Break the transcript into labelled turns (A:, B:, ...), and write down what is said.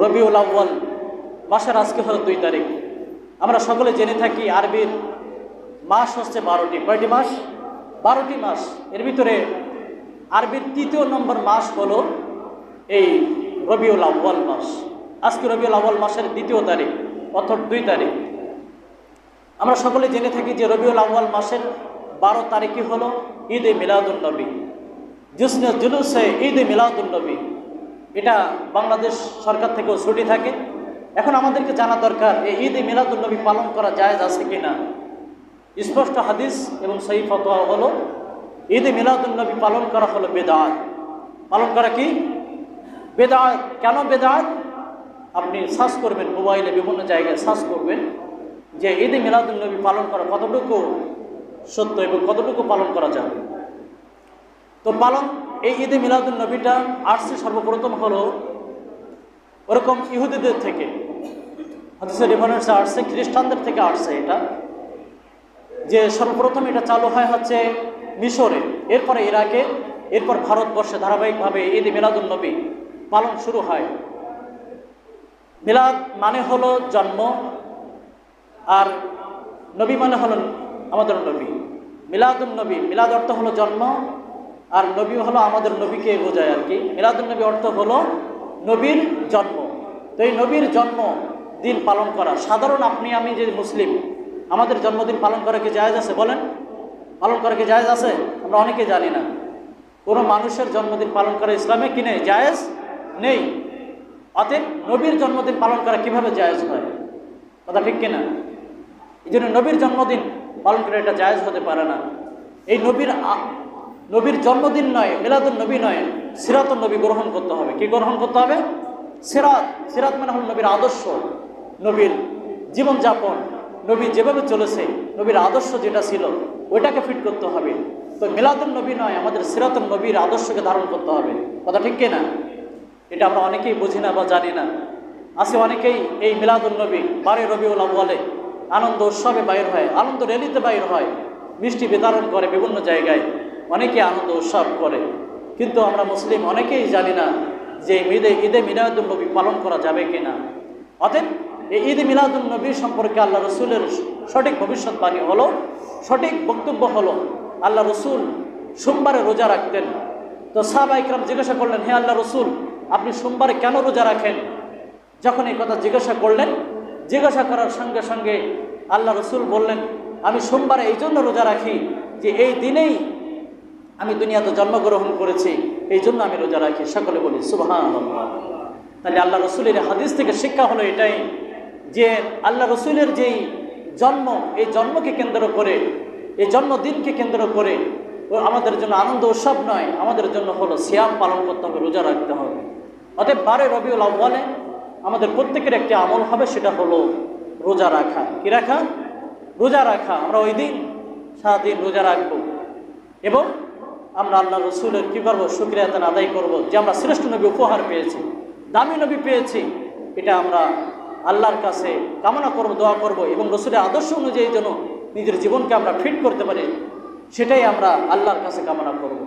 A: রবিউল আউ্বাল মাসের আজকে হলো দুই তারিখ। আমরা সকলে জেনে থাকি আরবির মাস হচ্ছে বারোটি। কয়টি মাস? বারোটি মাস। এর ভিতরে আরবির তৃতীয় নম্বর মাস হলো এই রবিউল আউ্বাল মাস। আজকে রবিউল আউ্বাল মাসের দ্বিতীয় তারিখ, অর্থাৎ দুই তারিখ। আমরা সকলে জেনে থাকি যে রবিউল আউ্বাল মাসের বারো তারিখই হলো ঈদ এ মিলাদুলনবী জুসনে জুলুসে ঈদ এ মিলাদুলনবী এটা বাংলাদেশ সরকার থেকেও ছুটি থাকে। এখন আমাদেরকে জানা দরকার, এই ঈদ এ মিলাদুলনবী পালন করা জায়েজ আছে কি না স্পষ্ট হাদিস এবং সহি ফতোয়া হলো ঈদ এ মিলাদুলনবী পালন করা হলো বেদাত। পালন করা কি? বেদাত। কেন বেদাত? আপনি সার্চ করবেন মোবাইলে বিভিন্ন জায়গায় সার্চ করবেন যে ঈদে মিলাদুলনবী পালন করা কতটুকু সত্য এবং কতটুকু পালন করা যাবে। তো পালন এই ঈদে মিলাদুলনবীটা আসছে সর্বপ্রথম হলো ওরকম ইহুদিদের থেকে। আসছে খ্রিস্টানদের থেকে আসছে এটা। যে সর্বপ্রথম এটা চালু হয় হচ্ছে মিশরে। এরপরে ইরাকে, এরপর ভারতবর্ষে ধারাবাহিকভাবে ঈদ মিলাদুলনবী পালন শুরু হয়। মিলাদ মানে হলো জন্ম, আর নবী মানে হলো আমাদের নবী। মিলাদুল নবী, মিলাদ অর্থ হলো জন্ম আর নবী হলো আমাদের নবীকে বোঝায় আর কি। মিলাদুল নবী অর্থ হলো নবীর জন্ম। তো এই নবীর জন্ম দিন পালন করা। সাধারণ আপনি, আমি যে মুসলিম, আমাদের জন্মদিন পালন করা কি জায়জ আছে বলেন? পালন করা কি জায়জ আছে? আমরা অনেকে জানি না। কোনো মানুষের জন্মদিন পালন করা ইসলামে কি নেই? জায়েজ নেই। অতএব নবীর জন্মদিন পালন করা কীভাবে জায়েজ হয়? কথা ঠিক কিনা? এই জন্য নবীর জন্মদিন পালন করে এটা জায়েজ হতে পারে না। এই নবীর নবীর জন্মদিন নয় মিলাদুল নবী নয় সিরাতুল নবী গ্রহণ করতে হবে। কি গ্রহণ করতে হবে? সিরাত সিরাত মানে হল নবীর আদর্শ, নবীর জীবনযাপন, নবী যেভাবে চলেছে, নবীর আদর্শ যেটা ছিল, ওইটাকে ফিট করতে হবে। তো মিলাদুল নবী নয়, আমাদের সিরাতুল নবীর আদর্শকে ধারণ করতে হবে। কথা ঠিক কিনা? এটা আমরা অনেকেই বুঝি না বা জানি না। আছে অনেকেই এই মিলাদুল নবী, বারে রবিউল বলে আনন্দ উৎসবে বাইর হয়, আনন্দ র্যালিতে বাইর হয়, মিষ্টি বিতরণ করে বিভিন্ন জায়গায়। অনেকে আনন্দ উৎসব করে। কিন্তু আমরা মুসলিম অনেকেই জানি না যে ঈদে ঈদে মিলাদুল নবী পালন করা যাবে কি না অতএব এই ঈদ মিলাদুল নবী সম্পর্কে আল্লাহ রসুলের সঠিক ভবিষ্যৎবাণী হলো, সঠিক বক্তব্য হলো, আল্লাহ রসুল সোমবারে রোজা রাখতেন। তো সাহাবা ইকরাম জিজ্ঞাসা করলেন, হে আল্লাহ রসুল, আপনি সোমবারে কেন রোজা রাখেন? যখন এই কথা জিজ্ঞাসা করলেন, জিজ্ঞাসা করার সঙ্গে সঙ্গে আল্লাহ রসুল বললেন, আমি সোমবারে এই জন্য রোজা রাখি যে এই দিনেই আমি দুনিয়াতে জন্মগ্রহণ করেছি, এই জন্য আমি রোজা রাখি। সকলে বলি সুবহান তাহলে আল্লাহ রসুলের হাদিস থেকে শিক্ষা হলো এটাই যে আল্লাহ রসুলের যেই জন্ম, এই জন্মকে কেন্দ্র করে, এই জন্মদিনকে কেন্দ্র করে, ও আমাদের জন্য আনন্দ উৎসব নয়, আমাদের জন্য হলো সিয়াম পালন করতে হবে, রোজা রাখতে হবে। অতএব বারে রবিউল আহ্বানে আমাদের প্রত্যেকের একটি আমল হবে, সেটা হলো রোজা রাখা। কি রাখা? রোজা রাখা। আমরা ওই দিন, সারাদিন রোজা রাখব। এবং আমরা আল্লাহ রসুলের কী করব? সুক্রিয়াতন আদায় করব যে আমরা শ্রেষ্ঠ নবী উপহার পেয়েছি, দামি নবী পেয়েছি। এটা আমরা আল্লাহর কাছে কামনা করব, দোয়া করব এবং রসুলের আদর্শ অনুযায়ী যেন নিজের জীবনকে আমরা ফিট করতে পারি, সেটাই আমরা আল্লাহর কাছে কামনা করব।